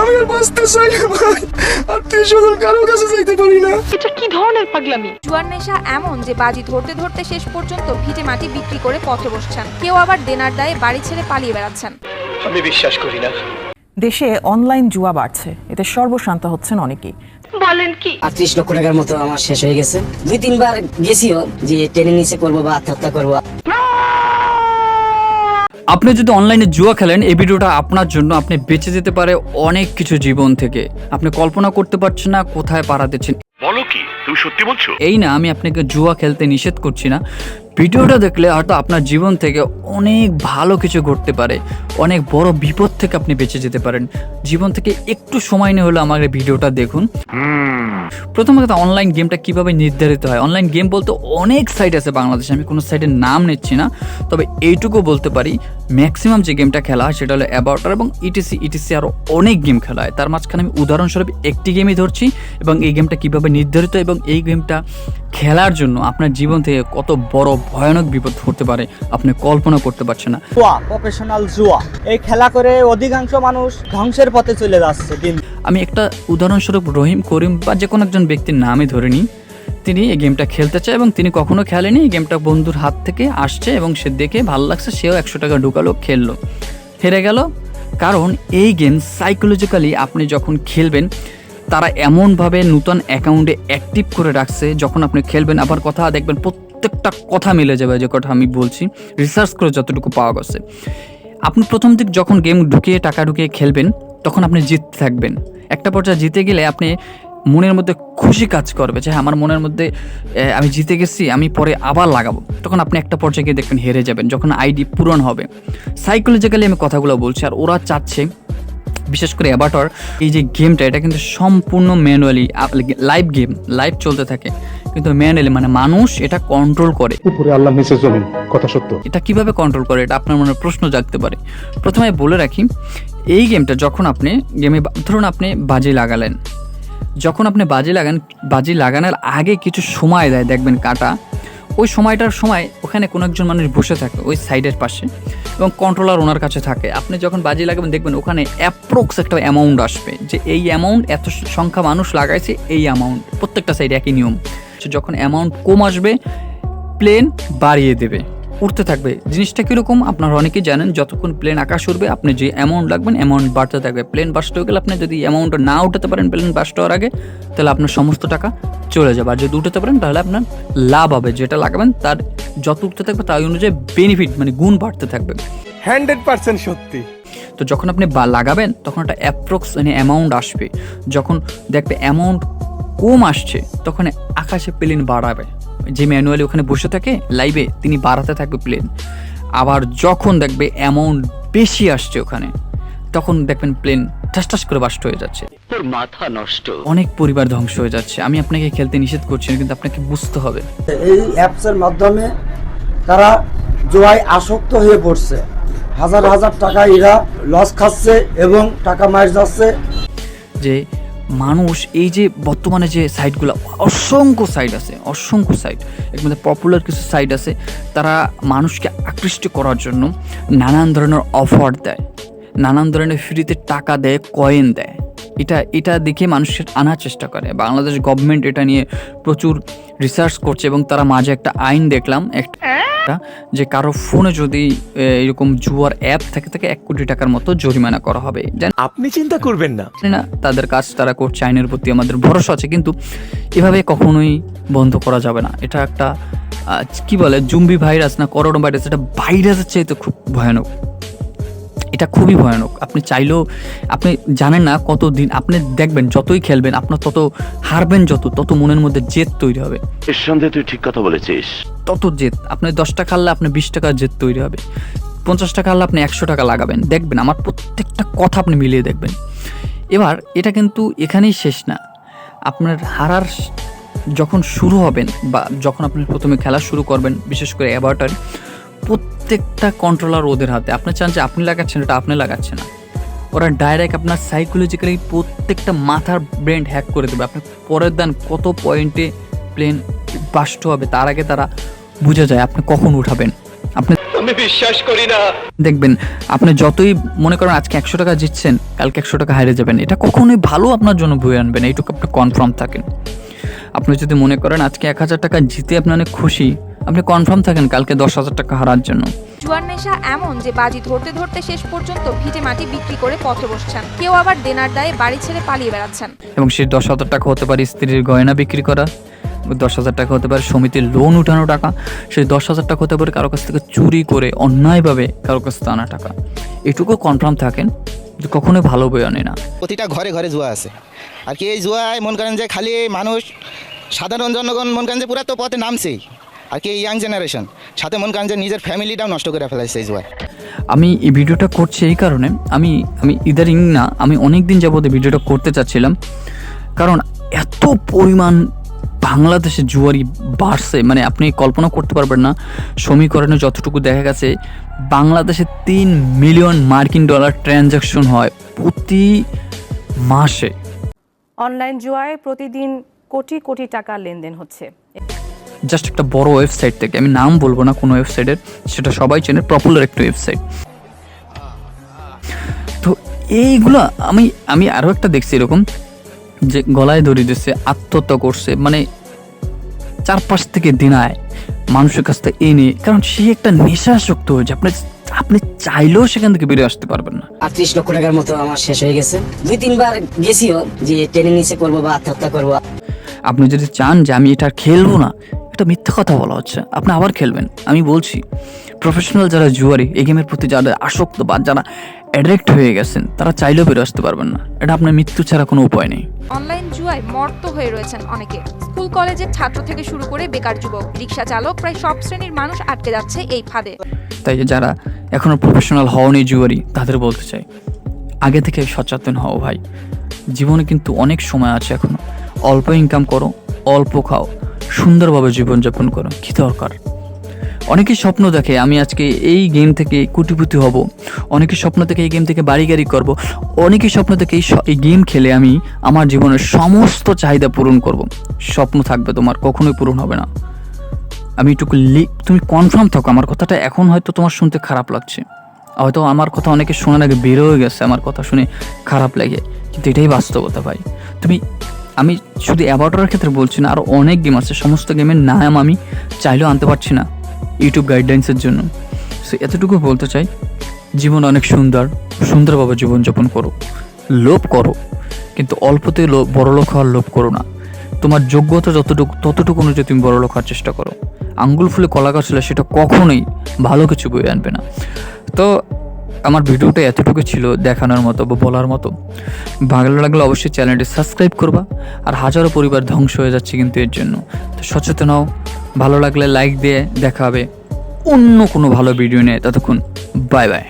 আমি আর বাঁচতে চাই না ভাই। আত্মীয় স্বজন কারও কাছে যাইতে পারি না। এটা কি ধরনের পাগলামি? জুয়ার নেশা এমন যে বাজি ধরতে ধরতে শেষ পর্যন্ত ভিটে মাটি বিক্রি করে পথে বসছেন। কেউ আবার দেনার দায়ে বাড়ি ছেড়ে পালিয়ে বেড়াচ্ছেন। আমি বিশ্বাস করি না। দেশে অনলাইন জুয়া বাড়ছে। এতে সর্বশান্ত হচ্ছেন অনেকেই। বলেন কি? আটত্রিশ লক্ষ টাকার মতো আমার শেষ হয়ে গেছে। দুই তিনবার গেছিও যে ট্রেনে নিচে করব বা আত্মহত্যা করব। আপনি যদি অনলাইনে জুয়া খেলেন এই ভিডিওটা আপনার জন্য আপনি বেঁচে যেতে পারে অনেক কিছু জীবন থেকে। আপনি কল্পনা করতে পারছেন না কোথায় পাড়া দিচ্ছেন। বলো কি? তুমি সত্যি বলছো? এই না আমি আপনাকে জুয়া খেলতে নিষেধ করছি না। ভিডিওটা দেখলে হয়তো আপনার জীবন থেকে অনেক ভালো কিছু ঘটতে পারে, অনেক বড় বিপদ থেকে আপনি বেঁচে যেতে পারেন। জীবন থেকে একটু সময় নিয়ে হলে আমার ভিডিওটা দেখুন। প্রথম কথা অনলাইন গেমটা কীভাবে নির্ধারিত হয়? অনলাইন গেম বলতে অনেক সাইট আছে বাংলাদেশে, আমি কোনো সাইটের নাম নিচ্ছি না। তবে এইটুকু বলতে পারি ম্যাক্সিমাম যে গেমটা খেলা হয় সেটা হলো অ্যাবাউটার এবং ইটিসি ইটিসি আরও অনেক গেম খেলা হয়। তার মাঝখানে আমি উদাহরণস্বরূপ একটি গেমই ধরছি এবং এই গেমটা কীভাবে নির্ধারিত এবং এই গেমটা খেলার জন্য আপনার জীবন থেকে কত বড় ভয়ানক বিপদ ঘটতে পারে আপনি কল্পনা করতে পারছেন না। জুয়া প্রফেশনাল জুয়া। এই খেলা করে অধিকাংশ মানুষ ধ্বংসের পথে চলে যাচ্ছে দিন। আমি একটা উদাহরণস্বরূপ রহিম করিম বা যে কোনো একজন ব্যক্তির নামই ধরে নিই। তিনি এই গেমটা খেলতে চায় এবং তিনি কখনো খেলেনি। এই গেমটা বন্ধুর হাত থেকে আসছে এবং সে দেখে ভালো লাগছে সেও একশো টাকা ঢুকালো খেললো। হেরে গেল। কারণ এই গেম সাইকোলজিক্যালি আপনি যখন খেলবেন তারা এমনভাবে নূতন অ্যাকাউন্টে অ্যাক্টিভ করে রাখছে যখন আপনি খেলবেন আবার কথা দেখবেন প্রত্যেকটা কথা মিলে যাবে যে কথা আমি বলছি রিসার্চ করে যতটুকু পাওয়া গেছে। আপনি প্রথম দিক যখন গেম ঢুকিয়ে টাকা ঢুকিয়ে খেলবেন তখন আপনি জিততে থাকবেন। একটা পর্যায়ে জিতে গেলে আপনি মনের মধ্যে খুশি কাজ করবে যে হ্যাঁ, আমার মনের মধ্যে আমি জিতে গেছি আমি পরে আবার লাগাবো। তখন আপনি একটা পর্যায়ে গিয়ে দেখবেন হেরে যাবেন যখন আইডি পূরণ হবে। সাইকোলজিক্যালি আমি কথাগুলো বলছি আর ওরা চাচ্ছে বিশেষ করে অ্যাবাটর এই যে গেমটা এটা কিন্তু সম্পূর্ণ ম্যানুয়ালি লাইভ গেম লাইভ চলতে থাকে। কিন্তু ম্যানুয়ালি মানে মানুষ এটা কন্ট্রোল করে। উপরে আল্লাহ নিচে জমিন কথা সত্য। এটা কীভাবে কন্ট্রোল করে এটা আপনার মনে প্রশ্ন জাগতে পারে। প্রথমে বলে রাখি এই গেমটা যখন আপনি গেমে ধরুন আপনি বাজি লাগালেন। যখন আপনি বাজি লাগান বাজি লাগানোর আগে কিছু সময় দেয় দেখবেন কাটা। ওই সময়টার সময় ওখানে কোনো একজন মানুষ বসে থাকে ওই সাইডের পাশে। এবং কন্ট্রোলার ওনার কাছে থাকে। আপনি যখন বাজি লাগাবেন, দেখবেন ওখানে অ্যাপ্রক্স একটা অ্যামাউন্ট আসবে যে এই অ্যামাউন্ট এত সংখ্যা মানুষ লাগাইছে, এই অ্যামাউন্ট প্রত্যেকটা সাইডে একই নিয়ম। যখন অ্যামাউন্ট কম আসবে প্লেন বাড়িয়ে দেবে। উঠতে থাকবে। জিনিসটা কীরকম? আপনারা অনেকেই জানেন যতক্ষণ প্লেন আকাশ উঠবে আপনি যে অ্যামাউন্ট লাগবেন অ্যামাউন্ট বাড়তে থাকবে। প্লেন বাস্ট হয়ে গেলে আপনি যদি অ্যামাউন্টটা না উঠাতে পারেন প্লেন বাস্ট হওয়ার আগে তাহলে আপনার সমস্ত টাকা চলে যাবে। আর যদি উঠাতে পারেন তাহলে আপনার লাভ হবে। যেটা লাগাবেন তার যত উঠতে থাকবে তাই অনুযায়ী বেনিফিট মানে গুণ বাড়তে থাকবে। হান্ড্রেড পার্সেন্ট সত্যি। তো যখন আপনি বা লাগাবেন তখন একটা অ্যাপ্রক্স মানে অ্যামাউন্ট আসবে। যখন দেখবে অ্যামাউন্ট কম আসছে তখন আকাশে প্লেন বাড়াবে। যে ম্যানুয়ালি ওখানে বসে থাকে লাইভে তিনি বাড়াতে থাকবে প্লেন আবার যখন দেখবে অ্যামাউন্ট বেশি আসছে ওখানে তখন দেখবেন প্লেন ঠাস ঠাস করে বাস্ট হয়ে যাচ্ছে। তোর মাথা নষ্ট। অনেক পরিবার ধ্বংস হয়ে যাচ্ছে। আমি আপনাকে খেলতে নিষেধ করছি না কিন্তু আপনাকে বুঝতে হবে। এই অ্যাপসের মাধ্যমে তারা জোয়ায় আসক্ত হয়ে পড়ছে। হাজার হাজার টাকা এরা লস খাচ্ছে এবং টাকা মার যাচ্ছে। যে মানুষ, এই যে বর্তমানে যে সাইটগুলো অসংখ্য সাইট আছে, অসংখ্য সাইট এর মধ্যে পপুলার কিছু সাইট আছে, তারা মানুষকে আকৃষ্ট করার জন্য নানান ধরনের অফার দেয়। নানান ধরনের ফ্রিতে টাকা দেয় কয়েন দেয়। এটা এটা দেখে মানুষের আনার চেষ্টা করে। বাংলাদেশ গভর্নমেন্ট এটা নিয়ে প্রচুর রিসার্চ করছে এবং তারা মাঝে একটা আইন দেখলাম, একটা যে কারও ফোনে যদি এরকম জুয়ার অ্যাপ থাকে থেকে এক কোটি টাকার মতো জরিমানা করা হবে। আপনি চিন্তা করবেন না। না তাদের কাজ তারা করছে আইনের প্রতি আমাদের ভরসা আছে কিন্তু এভাবে কখনোই বন্ধ করা যাবে না। এটা একটা কি বলে জুম্বি ভাইরাস না করোনা ভাইরাস এটা ভাইরাসের চাইতে খুব ভয়ানক। এটা খুবই ভয়ানক। আপনি চাইলেও আপনি জানেন না কত দিন আপনি দেখবেন যতই খেলবেন আপনার তত হারবেন যত তত মনের মধ্যে জেদ তৈরি হবে। নিঃসন্দেহে তুই ঠিক কথা বলেছিস। তত জেদ। আপনি দশ টাকা হারলে আপনার বিশ টাকার জেদ তৈরি হবে। পঞ্চাশ টাকা হারলে আপনি একশো টাকা লাগাবেন। দেখবেন, আমার প্রত্যেকটা কথা আপনি মিলিয়ে দেখবেন। এবার, এটা কিন্তু এখানেই শেষ না। আপনার হারার যখন শুরু হবেন বা যখন আপনি প্রথমে খেলা শুরু করবেন, বিশেষ করে অ্যাবার্টার প্রত্যেকটা কন্ট্রোলার ওদের হাতে। আপনি চান যে আপনি লাগাচ্ছেন, এটা আপনি লাগাচ্ছেন না। ওরা ডাইরেক্ট আপনার সাইকোলজিক্যালি প্রত্যেকটা মাথার ব্রেন হ্যাক করে দেবে। আপনি পরের দান কত পয়েন্টে প্লেন বাস্ট হবে তার আগে তারা বুঝে যায় আপনি কখন উঠাবেন। আপনি আমি আমি বিশ্বাস করি না। দেখবেন আপনি যতই মনে করেন আজকে একশো টাকা জিতছেন কালকে একশো টাকা হারিয়ে যাবেন এটা কখনোই ভালো আপনার জন্য বয়ে আনবেন এইটুকু আপনি কনফার্ম থাকেন। আপনি যদি মনে করেন আজকে এক হাজার টাকা জিতে আপনি অনেক খুশি আপনি কনফার্ম থাকেন কালকে দশ হাজার টাকা হারার জন্য। জুয়ার নেশা এমন যে বাজি ধরতে ধরতে শেষ পর্যন্ত ভিটে মাটি বিক্রি করে পথে বসছেন। কেউ আবার দেনার দায়ে বাড়ি ছেড়ে পালিয়ে বেড়াচ্ছেন। এবং সেই দশ হাজার টাকা হতে পারে স্ত্রীর গয়না বিক্রি করা দশ হাজার টাকা হতে পারে সমিতির লোন উঠানো টাকা। সেই দশ হাজার টাকা হতে পারে কারও কাছ থেকে চুরি করে অন্যায়ভাবে কারও কাছ থেকে আনা টাকা। এটুকু কনফার্ম থাকেন যে কখনোই ভালো বই আনে না। প্রতিটা ঘরে ঘরে জুয়া আছে। আর কি এই জুয়ায় মন করেন যে খালি মানুষ সাধারণ জনগণ মন করেন যে পুরা তো পথে নামছেই। আর কি ইয়াং জেনারেশন সাথে মন করেন যে নিজের ফ্যামিলিটাও নষ্ট করে ফেলাইছে এই জুয়ায়। আমি এই ভিডিওটা করছি এই কারণে আমি আমি ইদারিং না আমি অনেক দিন যাবত এই ভিডিওটা করতে চাচ্ছিলাম। কারণ এত পরিমাণ বাংলাদেশে জুয়ারি বাড়ছে মানে আপনি কল্পনা করতে পারবেন না। সমীকরণে যতটুকু দেখা গেছে বাংলাদেশে তিন মিলিয়ন মার্কিন ডলার ট্রানজ্যাকশন হয় প্রতি মাসে। অনলাইন জুয়ায় প্রতিদিন কোটি কোটি টাকা লেনদেন হচ্ছে। জাস্ট একটা বড় ওয়েবসাইট থেকে আমি নাম বলব না কোনো ওয়েবসাইটের সেটা সবাই চেনে পপুলার একটা ওয়েবসাইট। তো এইগুলো আমি আমি আরও একটা দেখছি এরকম যে গলায় ধরে দিচ্ছে আত্মহত্যা করছে মানে চারপাশ থেকে দিনায় মানুষের কাছ থেকে এনে কারণ সে একটা নেশাসক্ত হয়েছে আপনি আপনি চাইলেও সেখান থেকে বেরিয়ে আসতে পারবেন না। আটত্রিশ লক্ষ টাকার মতো আমার শেষ হয়ে গেছে। দুই তিনবার গেছিও যে ট্রেনে নিচে করব বা আত্মহত্যা করব। আপনি যদি চান যে আমি এটা খেলব না মিথ্যা কথা বলা হচ্ছে। আপনি আবার খেলবেন আমি বলছি। প্রফেশনাল যারা জুয়ারি এই গেমের প্রতি যারা আসক্ত বা যারা অ্যাডিক্ট হয়ে গেছেন তারা চাইলেও বেরো আসতে পারবেন না। এটা আপনার মৃত্যু ছাড়া কোনো উপায় নেই। অনলাইন জুয়ায় মর্ত হয়ে রয়েছেন অনেকে। স্কুল কলেজের ছাত্র থেকে শুরু করে বেকার যুবক রিক্সা চালক প্রায় সব শ্রেণির মানুষ আটকে যাচ্ছে এই ফাঁদে। তাই যারা এখনও প্রফেশনাল হওনি জুয়ারি তাদের বলতে চাই আগে থেকে সচেতন হও ভাই। জীবনে কিন্তু অনেক সময় আছে এখনও। অল্প ইনকাম করো অল্প খাও। সুন্দরভাবে জীবনযাপন করো, কী দরকার? অনেকে স্বপ্ন দেখে, আমি আজকে এই গেম থেকে কোটিপতি হব। অনেকে স্বপ্ন থেকে এই গেম থেকে বাড়ি গাড়ি করব। অনেকে স্বপ্ন থেকে এই গেম খেলে আমি আমার জীবনের সমস্ত চাহিদা পূরণ করব। স্বপ্ন থাকবে তোমার, কখনোই পূরণ হবে না। আমি একটু লি, তুমি কনফার্ম থাকো, আমার কথাটা এখন হয়তো তোমার শুনতে খারাপ লাগছে। হয়তো আমার কথা অনেকে শোনার আগে বের হয়ে গেছে, আমার কথা শুনে খারাপ লাগে। কিন্তু এটাই বাস্তবতা ভাই। তুমি আমি শুধু অ্যাবাউটারের ক্ষেত্রে বলছি না আরও অনেক গেম আছে। সমস্ত গেমের নাম আমি চাইলেও আনতে পারছি না ইউটিউব গাইডলাইন্সের জন্য। সো এতটুকু বলতে চাই, জীবন অনেক সুন্দর, সুন্দরভাবে জীবনযাপন করো, লোভ করো, কিন্তু অল্পতে বড় লোক হওয়ার লোভ করো না। তোমার যোগ্যতা যতটুকু, ততটুকু অনুযায়ী তুমি বড় লোক হওয়ার চেষ্টা করো। আঙ্গুল ফুলে কলা গাছ সেটা কখনোই ভালো কিছু বয়ে আনবে না। তো আমার ভিডিওটা এতটুকু ছিল দেখানোর মতো বা বলার মতো। ভালো লাগলে অবশ্যই চ্যানেলটি সাবস্ক্রাইব করবা আর হাজারো পরিবার ধ্বংস হয়ে যাচ্ছে কিন্তু এর জন্য। তো সচেতন হও, ভালো লাগলে লাইক দিয়ে দেখাবে অন্য কোনো ভালো ভিডিও নিয়ে। ততক্ষণ বাই বাই